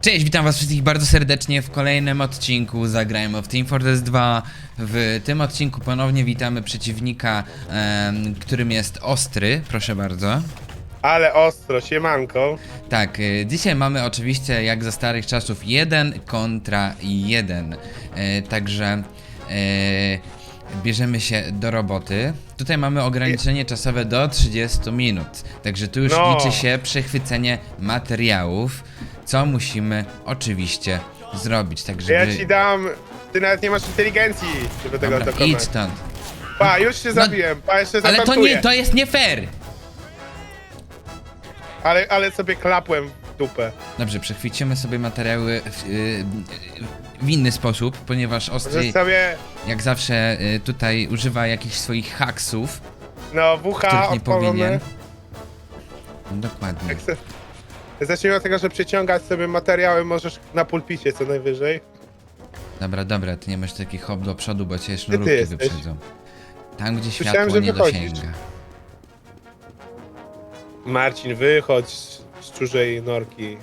Cześć, witam was wszystkich bardzo serdecznie w kolejnym odcinku Zagrajmy w Team Fortress 2. W tym odcinku ponownie witamy przeciwnika, em, którym jest Ostry, proszę bardzo. Ale ostro, siemanko. Tak, y, dzisiaj mamy oczywiście jak za starych czasów 1 kontra 1. E, Także e, bierzemy się do roboty. Tutaj mamy ograniczenie czasowe do 30 minut. Także tu już No. liczy się przechwycenie materiałów, co musimy oczywiście zrobić. Także Ja wy- ci dam... Ty nawet nie masz inteligencji, żeby tego Dobra, dokonać. idź stąd. Pa, już się zabiłem, pa, jeszcze Ale to zatantuję. nie, to jest nie fair! Ale, ale sobie klapłem w dupę. Dobrze, przechwycimy sobie materiały w, y, w inny sposób, ponieważ Ostry sobie, jak zawsze y, tutaj używa jakichś swoich haksów, no, WH których nie powinien. Dokładnie. Jak se... Zacznijmy od tego, że przeciągać sobie materiały możesz na pulpicie co najwyżej. Dobra, dobra, ty nie masz takich hop do przodu, bo cię sznurówki jesteś? wyprzedzą. Tam, gdzie Słyszałem, światło że nie wychodzisz. dosięga. Marcin, wychodź z z czurzej norki.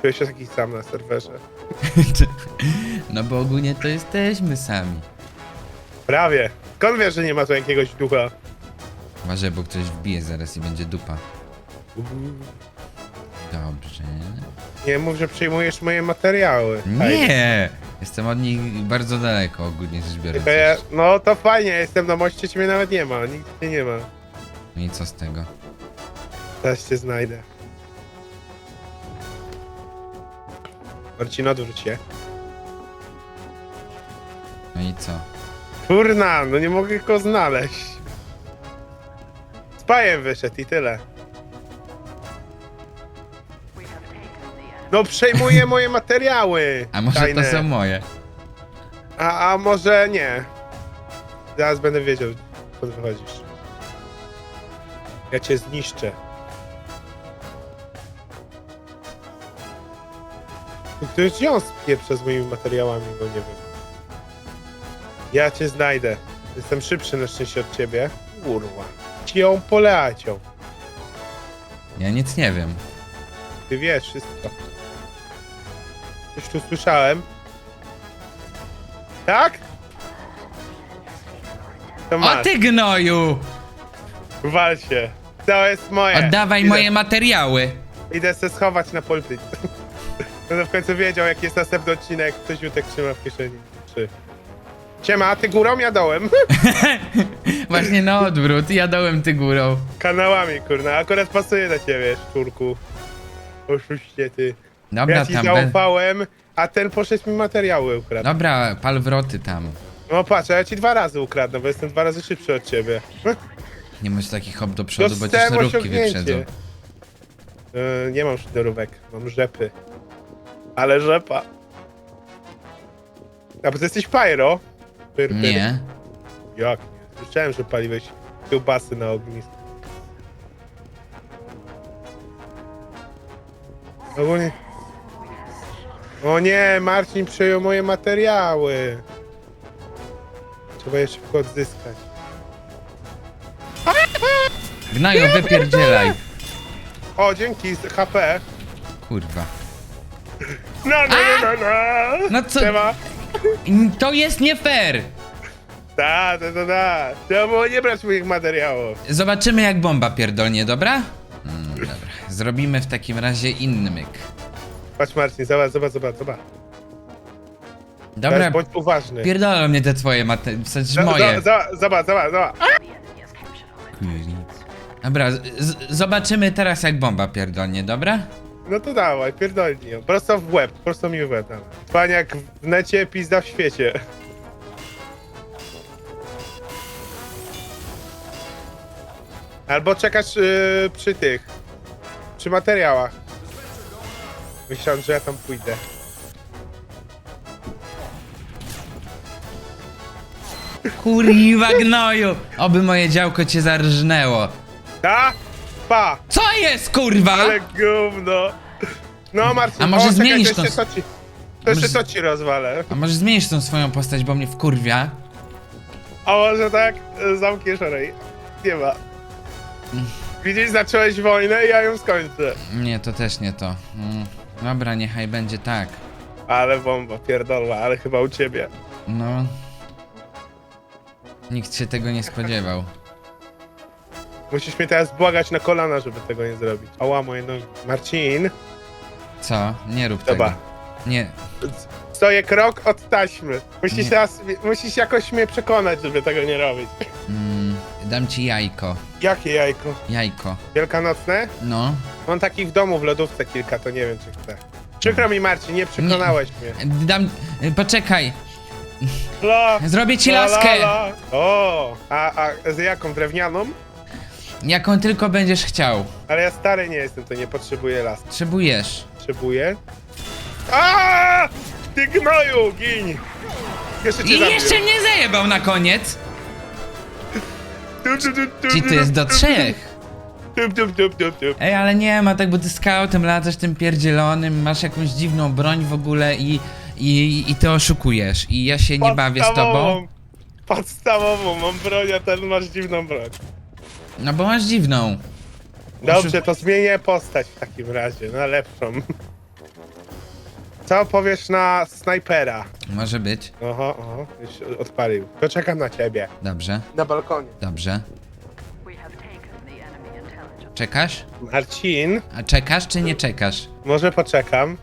Czuję się taki sam na serwerze. no bo ogólnie to jesteśmy sami. Prawie. Skąd wiesz, że nie ma tu jakiegoś ducha? Uważaj, bo ktoś wbije zaraz i będzie dupa. Dobrze. Nie mów, że przejmujesz moje materiały. Nie! Jestem od nich bardzo daleko, ogólnie rzecz biorąc. Ja, no to fajnie, jestem na moście, ciebie nawet nie ma, nikt cię nie ma. No i co z tego? Teraz cię znajdę. Marcin, odwróć się. No i co? Kurna, no nie mogę go znaleźć. Spajem wyszedł i tyle. No przejmuje moje materiały. A może tajne. to są moje? A, a może nie. Zaraz będę wiedział, skąd wychodzisz. Ja cię zniszczę. Ktoś gdzie on spieprza z moimi materiałami, bo nie wiem. Ja cię znajdę. Jestem szybszy na szczęście od ciebie. Kurwa. Cią poleacią. Ja nic nie wiem. Ty wiesz wszystko. Coś tu słyszałem. Tak? To O masz. ty gnoju! Wal się. To jest moje. Oddawaj Idę, moje materiały! Idę se schować na pulpit. Będę w końcu wiedział, jaki jest następny odcinek. Ktoś Jutek trzyma w kieszeni. Trzy. Siema, a ty górą, ja dołem. Właśnie na odwrót, jadałem ty górą. Kanałami, kurna. Akurat pasuje do ciebie, szczurku. Oszuście ty. Dobra, Ja ci tam. Zaufałem, a ten poszedł mi materiały ukradł. Dobra, pal wroty tam. No patrz, a ja ci dwa razy ukradnę, bo jestem dwa razy szybszy od ciebie. Nie masz takich hop do przodu, bo cię Dostałem sznurówki osiągnięcie. wyprzedzą. Yy, nie mam sznurówek, mam rzepy. Ale rzepa. A bo ty jesteś pyro? Pyr, pyr. Nie. Jak nie? Słyszałem, że paliłeś kiełbasy na ognisku. Ogólnie... O nie, Marcin przejął moje materiały. Trzeba je szybko odzyskać. Gnoju, wypierdzielaj. O, dzięki, z HP. Kurwa. No, no, no, no, no. No co- Trzeba. To jest nie fair! Da, da, da, da. Trzeba było nie brać moich materiałów. Zobaczymy jak bomba pierdolnie, dobra? Mm, dobra. Zrobimy w takim razie inny myk. Patrz Marcin, zobacz, zobacz, zobacz, zobacz. Dobra, Teraz bądź uważny. pierdolą mnie te twoje mate... w sensie moje. za- Zobacz, zobacz, zobacz. Dobra, z- z- zobaczymy teraz jak bomba pierdolnie, dobra? No to dawaj, pierdolnij ją. Prosto w łeb, prosto mi w łeb. dawaj. Paniak w necie, pizda w świecie. Albo czekasz yy, przy tych, przy materiałach. Myślałem, że ja tam pójdę. Kurwa gnoju! Oby moje działko cię zarżnęło. A? Pa! Co jest kurwa? Ale gówno! No Marcin, A może o, czekaj, zmienisz to jeszcze tą- to ci, to jeszcze może- to ci rozwalę. A może zmienisz tą swoją postać, bo mnie wkurwia? A może tak? Zamkniesz rej. Nie ma. Widzisz, zacząłeś wojnę i ja ją skończę. Nie, to też nie to. Mm, dobra, niechaj będzie tak. Ale bomba, pierdolła, ale chyba u ciebie. No. Nikt się tego nie spodziewał. Musisz mnie teraz błagać na kolana, żeby tego nie zrobić. Ała, moje nogi. Marcin, Co? Nie rób tego. Dobra. Nie. stoję krok od taśmy. Musisz Nie. teraz, musisz jakoś mnie przekonać, żeby tego nie robić. Mm, dam ci jajko. Jakie jajko? Jajko. Wielkanocne? No. Mam takich w domu w lodówce kilka, to nie wiem czy chcę. Przykro mi Marcin, nie przekonałeś mnie. Dam. y, Poczekaj. La, Zrobię ci la, la, laskę. la. O, a, a z jaką? Drewnianą? Jaką tylko będziesz chciał. Ale ja stary nie jestem, to nie potrzebuję las. Potrzebujesz. Potrzebuję. A! Ty gnoju, gin! Jeszcze cię I zabiję. jeszcze mnie zajebał na koniec. Tup, Ci to jest do trzech. Ej, ale nie ma tak, bo ty scoutem latasz tym pierdzielonym, masz jakąś dziwną broń w ogóle i, i, i ty oszukujesz. I ja się nie bawię z tobą. Podstawową- Podstawową, mam broń, a ten masz dziwną broń. No bo masz dziwną. Dobrze, to zmienię postać w takim razie, na lepszą. Co powiesz na snajpera? Może być. Oho, oho, już odpalił. To czekam na ciebie. Dobrze, Na balkonie. dobrze. We have taken the enemy intelligence. Czekasz? Marcin, A czekasz czy nie czekasz? może poczekam.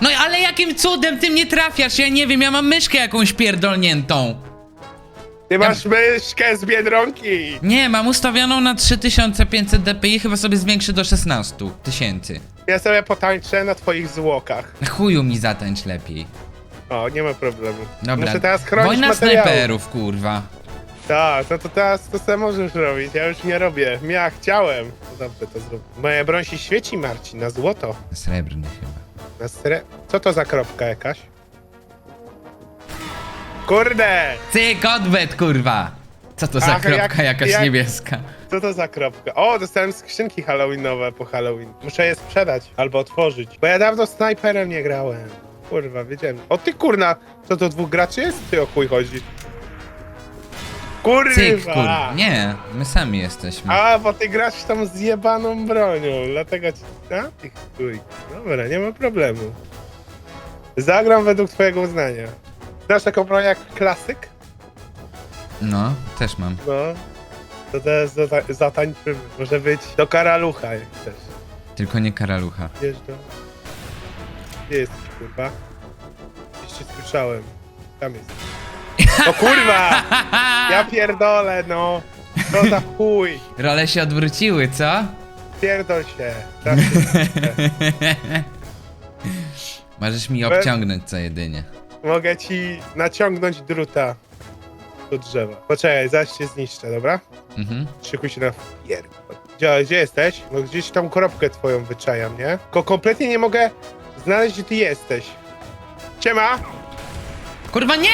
No ale jakim cudem ty mnie trafiasz? Ja nie wiem, ja mam myszkę jakąś pierdolniętą. Ty masz myszkę z Biedronki! Nie, mam ustawioną na 3500 dpi, chyba sobie zwiększy do 16 tysięcy. Ja sobie potańczę na twoich zwłokach. Na chuju mi zatańcz lepiej. O, nie ma problemu. Dobra, Muszę teraz chronić wojna materiały. snajperów, kurwa. Tak, no to teraz to sobie możesz robić, ja już nie robię. Ja chciałem. No dobrze, to zrobię. Moja broń się świeci, Marcin, na złoto. Srebrny chyba. Na sre... Co to za kropka jakaś? Kurde! Cyk, odwet, kurwa! Co to za Ach, kropka jak- jakaś jak- niebieska? Co to za kropka? O, dostałem skrzynki halloweenowe po Halloween. Muszę je sprzedać albo otworzyć. Bo ja dawno snajperem nie grałem. Kurwa, wiedziałem. O ty kurna! Co to dwóch graczy jest? Ty o chuj chodzi. Kurwa! Cyk, kurwa. Nie, my sami jesteśmy. A, bo ty grasz tą zjebaną bronią, dlatego ci... A, ty chuj. Dobra, nie ma problemu. Zagram według twojego uznania. Znasz taką broń jak klasyk? No, też mam. No. To teraz zata- zatańczymy. Może być do karalucha, jak chcesz. Tylko nie karalucha. Wiesz do... Gdzie jesteś, kurwa? Cię słyszałem. Tam jest. O kurwa! Ja pierdolę, no! Co za chuj! Role się odwróciły, co? Pierdol się! Raz się- Możesz mi obciągnąć co jedynie. Mogę ci naciągnąć druta do drzewa. Poczekaj, zaraz cię zniszczę, dobra? Mhm. Szykuj się na pier... Gdzie, gdzie jesteś? No gdzieś tą kropkę twoją wyczajam, nie? Tylko kompletnie nie mogę znaleźć, gdzie ty jesteś. Ciema! Kurwa, nie!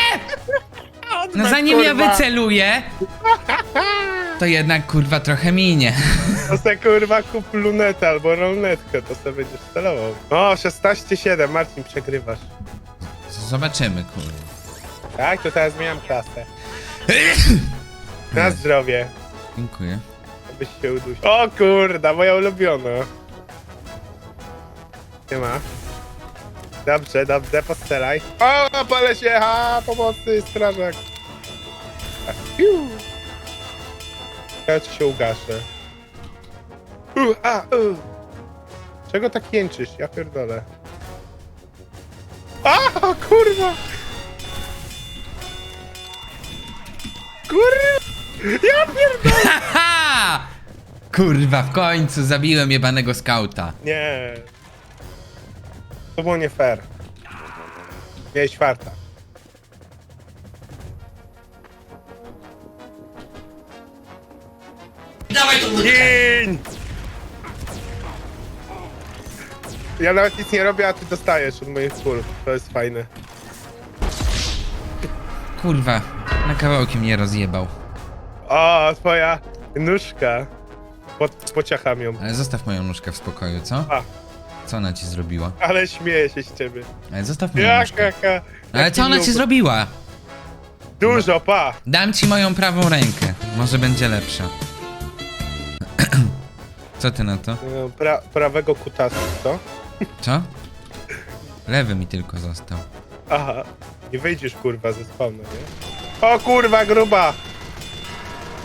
No zanim ja wyceluję, to jednak kurwa trochę minie. To se kurwa kup lunetę albo rolnetkę, to sobie będziesz celował. O, 16-7, Marcin, przegrywasz. Zobaczymy, kurwa. Tak, to teraz zmieniam klasę. Na zdrowie, Dziękuję. abyś się udusił. O kurda, moja ulubiona. Nie ma. Dobrze, dobrze, postelaj. O, palę się, ha, pomocy, strażak. Piu. Ja ci się ugaszę. U, a, u. Czego tak jęczysz? Ja pierdolę. A, kurwa! Kurwa! Ja pierdolę! Haha! Kurwa, w końcu zabiłem jebanego skauta. Nie. To było nie fair. Miałeś farta. Dawaj tu Gin! Ja nawet nic nie robię, a ty dostajesz od moich kul. To jest fajne. Kurwa, na kawałki mnie rozjebał. O, twoja nóżka. Pod, pociacham ją. Ale zostaw moją nóżkę w spokoju, co? A, Co ona ci zrobiła? ale śmieję się z ciebie. Ale zostaw moją nóżkę. jaka... Ale co ona ci zrobiła? Dużo, pa! Dam ci moją prawą rękę. Może będzie lepsza. Co ty na to? E, Pra, prawego kutasa, co? Co? Lewy mi tylko został. Aha, nie wyjdziesz kurwa ze spawnu, nie? O kurwa, gruba!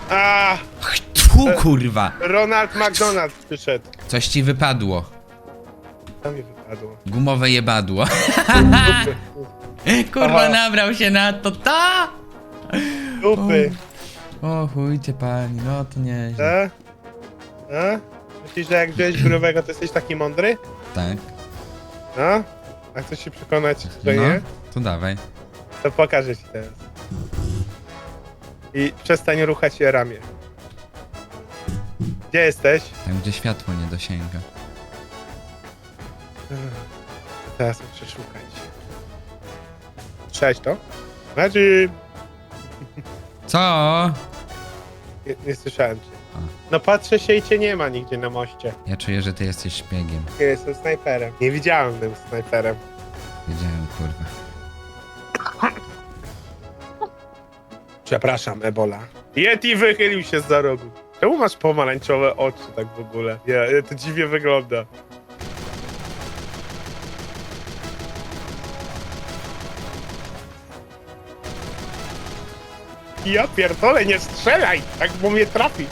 A, Tfu, kurwa! Ronald McDonald przyszedł. Coś ci wypadło. To mi wypadło. Gumowe jebadło. Dupy, Kurwa, Aha. nabrał się na to, ta! dupy. O chuj cię pani, no to nieźle. E? E? Myślisz, że jak wziąłeś grubego, to jesteś taki mądry? Tak. No? A chcesz się przekonać, że No, nie? to dawaj. To pokażę ci teraz. I przestań ruchać je ramię. Gdzie jesteś? Tam, gdzie światło nie dosięga. Teraz muszę szukać. Cześć to? Znaczy, Co? nie, nie słyszałem cię. No patrzę się i cię nie ma nigdzie na moście. Ja czuję, że ty jesteś szpiegiem. Ja jestem snajperem. Nie widziałem tym snajperem. Wiedziałem, kurwa. Przepraszam, Ebola. Yeti wychylił się za rogu. Czemu masz pomarańczowe oczy tak w ogóle? Nie, to dziwnie wygląda. Ja pierdolę, nie strzelaj! Tak bo mnie trafi.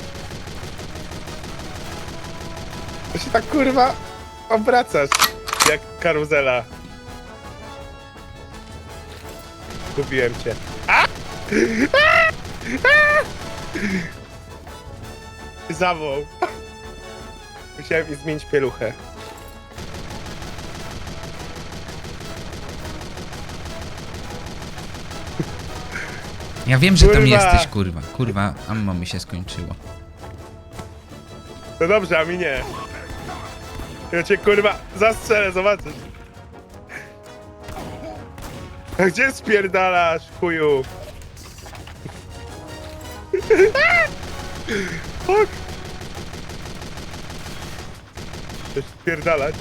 To się tak kurwa obracasz, jak karuzela. Gubiłem cię. Zawoł. Musiałem mi zmienić pieluchę. Ja wiem, że tam Kurwa. jesteś, kurwa. Kurwa, ammo mi się skończyło. No dobrze, a mi nie. Ja cię kurwa zastrzelę, zobaczysz. Gdzie spierdalasz, chuju? Fuck. Chcesz spierdalać?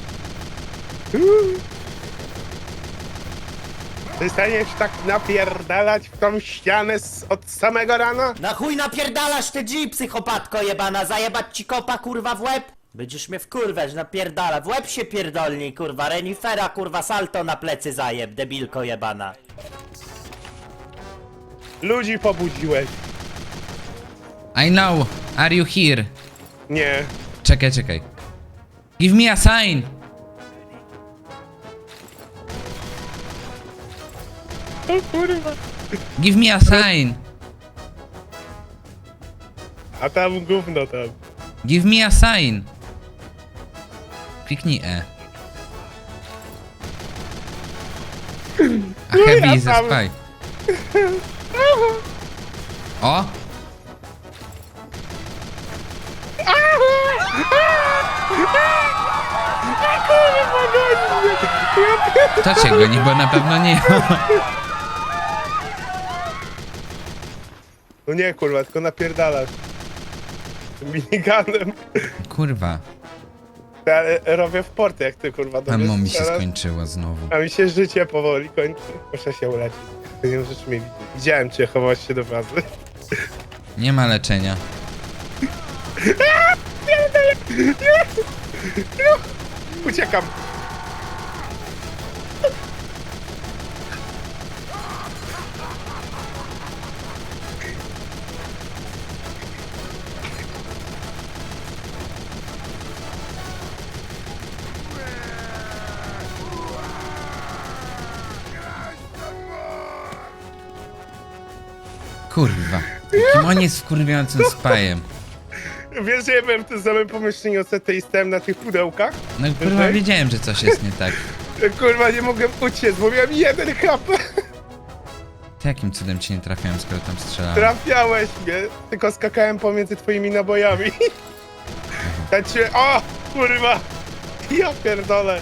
Przestaniesz tak napierdalać w tą ścianę z, od samego rana? Na chuj napierdalasz ty G, psychopatko jebana, zajebać ci kopa kurwa w łeb? Będziesz mnie wkurwiać, napierdala, w łeb się pierdolni kurwa, renifera kurwa salto na plecy zajeb, debilko jebana. Ludzi pobudziłeś. I know. Are you here? Nie. Czekaj, czekaj. Give me a sign! O kurwa. Give me a sign! A tam gówno tam. Give me a sign! Kliknij E. A heavy ja is a tam- spy. O! To cię goni, bo na pewno nie. No nie kurwa, tylko napierdalasz. Miniganem. Kurwa, Ja robię w porty jak ty kurwa do ammo mi się skończyło znowu. A mi się życie powoli kończy. Muszę się uleczyć. Nie możesz mnie widzieć. Widziałem cię, chowałaś się do bazy. Nie ma leczenia. Uciekam. Kurwa. Jakim on jest wkurwiającym spajem. Wiesz, że ja byłem w tym samym pomieszczeniu, ty i stałem na tych pudełkach? No kurwa, Tutaj? wiedziałem, że coś jest nie tak. Kurwa, nie mogłem uciec, bo miałem jeden HP. To jakim cudem cię nie trafiałem, skoro tam strzelałem? Trafiałeś mnie, tylko skakałem pomiędzy twoimi nabojami. Ja cię... O! Kurwa! Ja pierdolę.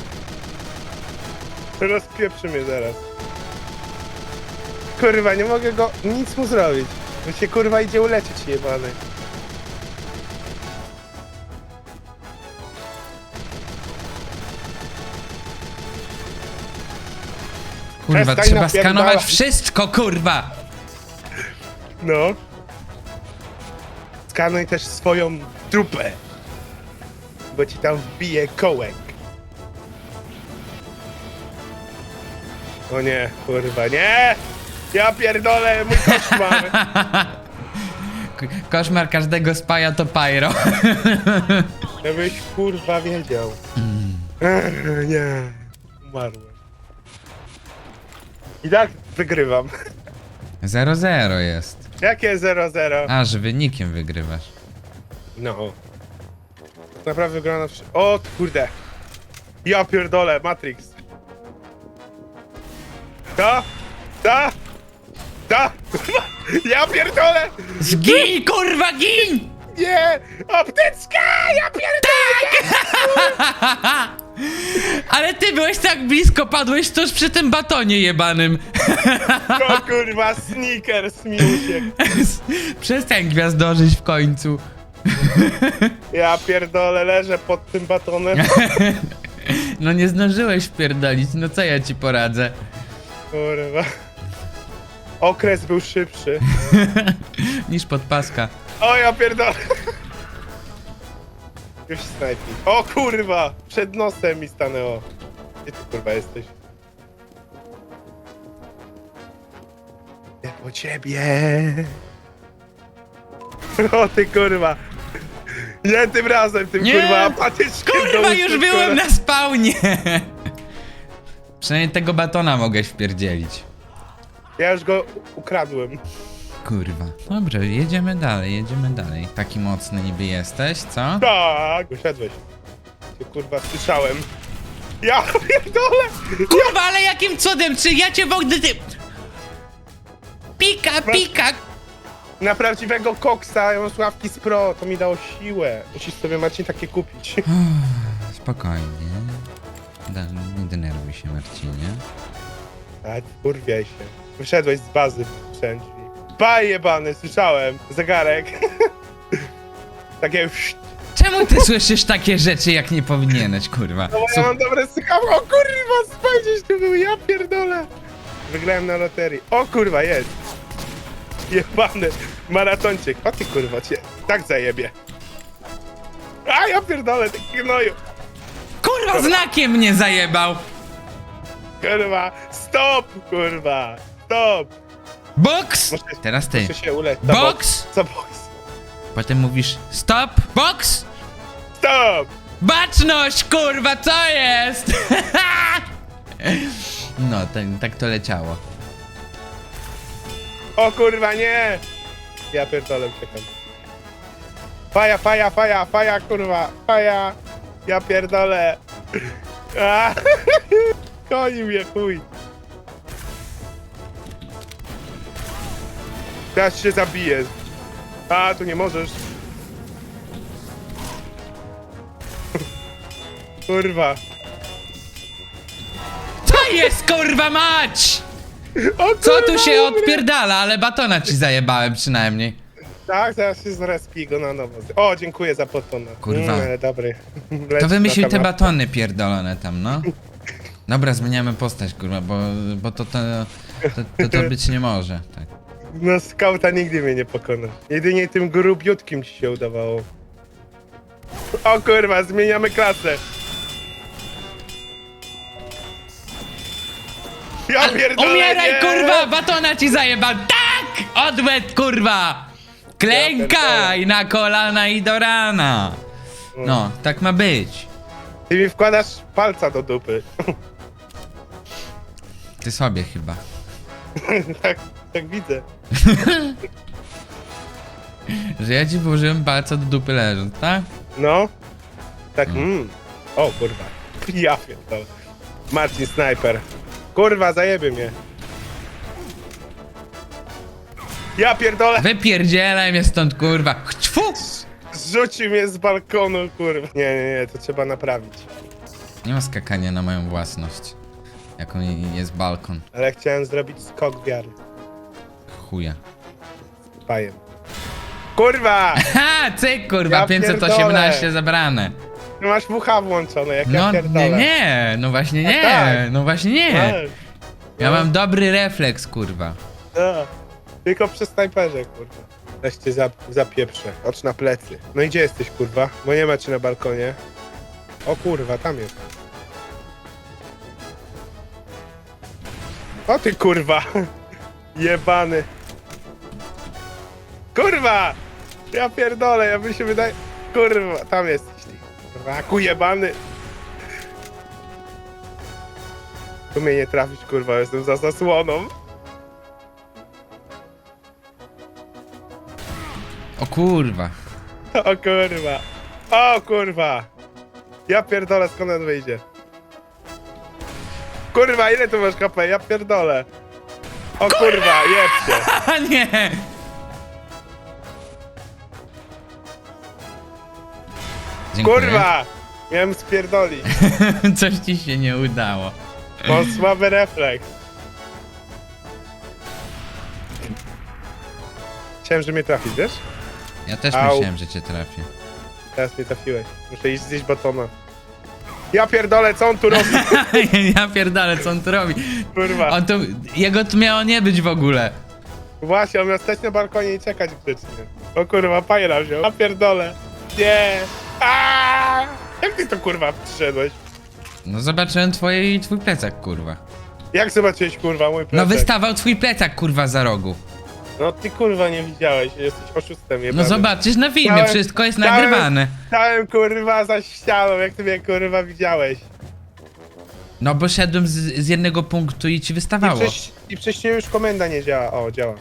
Rozpieprzy mnie zaraz. Kurwa, nie mogę go nic mu zrobić. Bo się kurwa idzie uleczyć jebany. Kurwa, Przestań trzeba napierdalać. skanować wszystko, kurwa! No. Skanuj też swoją trupę. Bo ci tam wbije kołek. O nie, kurwa, nie! Ja pierdolę, mój koszmar! K- Koszmar każdego spaja to pyro. Żebyś kurwa wiedział. Ech, nie, umarłem. I tak wygrywam. 0-0 jest. Jakie 0-0? A, że wynikiem wygrywasz. No. Naprawdę wygląda... wszy- O kurde. Ja pierdolę, Matrix. Ta? Ta? Ja pierdolę! Zgin, kurwa, gin! Nie! Apteczka! Ja pierdolę! Ale ty byłeś tak blisko, padłeś tuż przy tym batonie jebanym. O kurwa, sneakers mi uciekł. Przestań gwiazdożyć w końcu. Ja pierdolę, leżę pod tym batonem. No nie zdążyłeś wpierdolić, no co ja ci poradzę? Kurwa. Okres był szybszy. Niż podpaska. O ja pierdolę. Już snajpi. O kurwa! Przed nosem mi stanęło. Gdzie ty kurwa jesteś? Ja po ciebie. O ty kurwa. Nie tym razem, tym Nie! kurwa apatycznym Kurwa, już byłem na spawnie! Przynajmniej tego batona mogłeś wpierdzielić. Ja już go ukradłem. Kurwa. Dobrze, jedziemy dalej, jedziemy dalej. Taki mocny niby jesteś, co? Tak! Wyszedłeś. Ty kurwa słyszałem. Ja pierdolę! Kurwa, ale jakim cudem, czy ja cię mogę... Ty... Pika, pika! Na prawdziwego koksa, ja mam sławki z pro, to mi dało siłę. Musisz sobie Marcin takie kupić. Spokojnie. Da, nie denerwuj się, Marcinie. A kurwiaj się. Wyszedłeś z bazy wszędzie. Baj jebany, słyszałem. Zegarek. takie Czemu ty słyszysz takie rzeczy, jak nie powinieneś, kurwa? No bo ja mam dobre słuchawki. O kurwa, spojrzysz tu był, ja pierdolę. Wygrałem na loterii. O kurwa, jest. Jebany maratończyk. O ty kurwa, cię tak zajebie. A ja pierdolę, ty gnoju. Kurwa, znakiem mnie zajebał! Kurwa, stop, kurwa, stop. Box! Muszę- Teraz ty. Muszę się ulec. Box! Co box? Potem mówisz stop, box! Stop! Baczność, kurwa, co jest? No, tak, tak to leciało. O kurwa, nie! Ja pierdolę, uciekam. Faja, faja, faja, faja, kurwa, faja! Ja pierdolę! A, Koni mnie, chuj! Teraz się zabiję. A, tu nie możesz. Kurwa. Co jest, kurwa, mać? O, Co tu kurwa, się odpierdala, ale batona ci zajebałem przynajmniej. Tak, zaraz się zrespi go na nowo. O, dziękuję za potona. Kurwa. Mm, ale dobry. Leci To wymyślił na te temat. batony pierdolone tam, no. Dobra, zmieniamy postać, kurwa, bo, bo to, to, to, to, to być nie może, tak. No skauta nigdy mnie nie pokona. Jedynie tym grubiutkim ci się udawało. O kurwa, zmieniamy klasę. Ja pierdolę, Umieraj, nie! kurwa, batona ci zajebał, tak! Odwet, kurwa! Klękaj na kolana i do rana! No, tak ma być. Ty mi wkładasz palca do dupy. Ty sobie chyba. tak, tak widzę. Że ja ci włożyłem palca do dupy leżąc, tak? No. Tak, mm. O kurwa. Ja pierdolę. Marcin Sniper. Kurwa, zajebie mnie. Ja pierdolę. Wypierdzielaj mnie stąd, kurwa. Tfu! Zrzucił mnie z balkonu, kurwa. Nie, nie, nie, to trzeba naprawić. Nie ma skakania na moją własność. Jaką jest balkon. Ale chciałem zrobić skok wiary. Chuja. Pajem. Kurwa! Ha, cyk, kurwa, Ja 518 pierdolę. zabrane. Ty masz WH włączone, jak ja No pierdolę. nie, nie, no właśnie nie, tak. no właśnie nie. Tak, Ja no, mam dobry refleks, kurwa. tak. Tylko przy snajperze, kurwa. Weź cię zap, zapieprzę. Ocz na plecy. No i gdzie jesteś, kurwa? Bo nie ma cię na balkonie. O kurwa, tam jest. O ty kurwa! Jebany. Kurwa! Ja pierdolę, ja by się wydaje... Kurwa, tam jesteś ty. Raku jebany. Tu mnie nie trafić, kurwa, jestem za zasłoną. O kurwa. O kurwa. O kurwa. Ja pierdolę, skąd on wyjdzie. Kurwa, ile tu masz KP? Ja pierdolę. O kurwa, jebcie. A nie! Dziękuję. Kurwa! Miałem spierdolić. Coś ci się nie udało. Mam słaby refleks. Chciałem, że mnie trafisz, wiesz? Ja też Au. myślałem, że cię trafię. Teraz mnie trafiłeś. Muszę iść zjeść batona. Ja pierdolę, co on tu robi? ja pierdolę, co on tu robi. Kurwa. On jego tu miało nie być w ogóle. Właśnie, on miał stać na balkonie i czekać grzecznie. O kurwa, pajra wziął. Ja pierdolę. Nie. Aaaa! Jak ty to kurwa przyszedłeś? No zobaczyłem twoje i twój plecak, kurwa. Jak zobaczyłeś kurwa mój No plecak? wystawał twój plecak, kurwa, za rogu. No ty kurwa nie widziałeś, jesteś oszustem No zobaczysz na filmie, wszystko jest stałem- nagrywane. Stałem kurwa za ścianą, jak ty mnie kurwa widziałeś. No bo szedłem z, z jednego punktu i ci I, wystawało. przecież, I wcześniej już komenda nie działa. O, działa.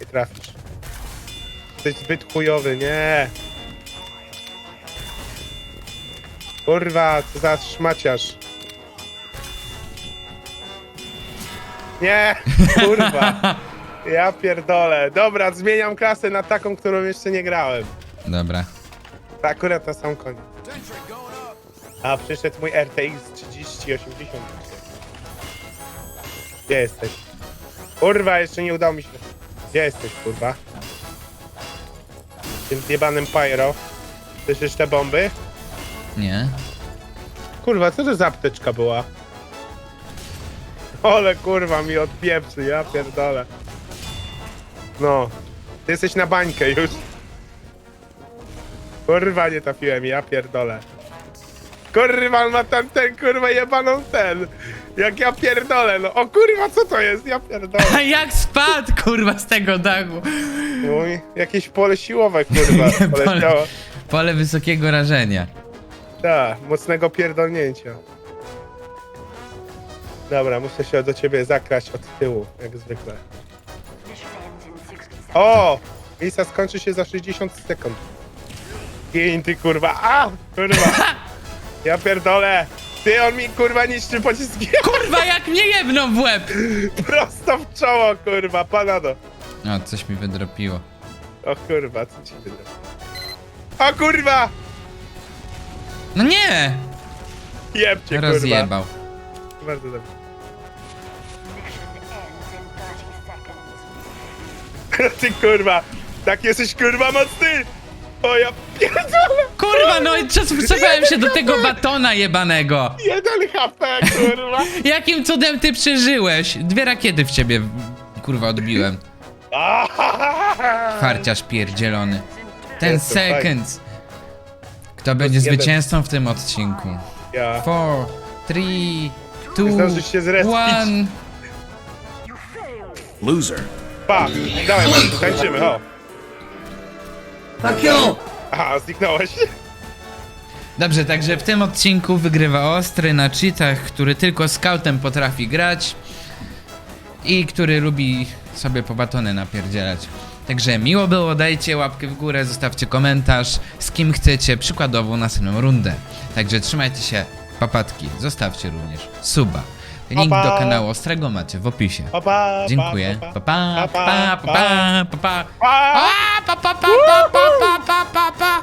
Nie trafisz. Jesteś zbyt chujowy, nie. Kurwa, co za szmaciarz. Nie, kurwa. Ja pierdolę. Dobra, zmieniam klasę na taką, którą jeszcze nie grałem. Dobra. To akurat na sam koniec. A przyszedł mój RTX 3080. Gdzie jesteś? Kurwa, jeszcze nie udało mi się. Gdzie jesteś, kurwa? Tym jebanym pyro. Chcesz jeszcze bomby? Nie. Kurwa, co to za apteczka była? Ole kurwa mi odpieprzy, ja pierdolę. No, ty jesteś na bańkę już. Kurwa nie trafiłem, ja pierdolę. Kurwa, on ma tam ten kurwa jebaną ten. Jak ja pierdolę, no. O kurwa, co to jest? Ja pierdolę. A jak spadł, kurwa, z tego dachu? Mój, jakieś pole siłowe kurwa Nie, poleciało. Pole wysokiego rażenia. Tak, mocnego pierdolnięcia. Dobra, muszę się do ciebie zakraść od tyłu, jak zwykle. Mission ends in 60 seconds. O! Misja skończy się za 60 sekund. Gin, ty kurwa. A! Kurwa. Ja pierdolę. Ty, on mi kurwa niszczy pociski Kurwa, jak mnie jebną w łeb! prosto w czoło, kurwa. Panado. O, coś mi wydropiło. O kurwa, co ci wyda? O kurwa! No nie! Jebcie, kurwa. Rozjebał. Bardzo dobrze. Mission ends in 30 seconds. Ty kurwa. Tak jesteś kurwa mocny. O ja pierdolę. Kurwa, no i czas cofałem się do tego batona jebanego. Jeden HP, kurwa. Jakim cudem ty przeżyłeś? Dwie rakiety w ciebie, kurwa, odbiłem. Farciarz pierdzielony. Ten Jestem seconds. Kto będzie jeden. zwycięzcą w tym odcinku? Ja. Four, three, two, zdążysz się zrespić. one. Loser. Pa! Dawaj, Marku, tańczymy, ho. Fuck you! Aha, zniknąłeś. Dobrze, także w tym odcinku wygrywa Ostry na cheatach, który tylko scoutem potrafi grać i który lubi sobie po batony napierdzielać. Także miło było, dajcie łapkę w górę, zostawcie komentarz, z kim chcecie przykładowo następną rundę. Także trzymajcie się, papatki, zostawcie również suba. Link do kanału Ostrego macie w opisie. Dziękuję. pa, Pa pa, pa pa pa pa pa pa pa pa pa pa pa pa.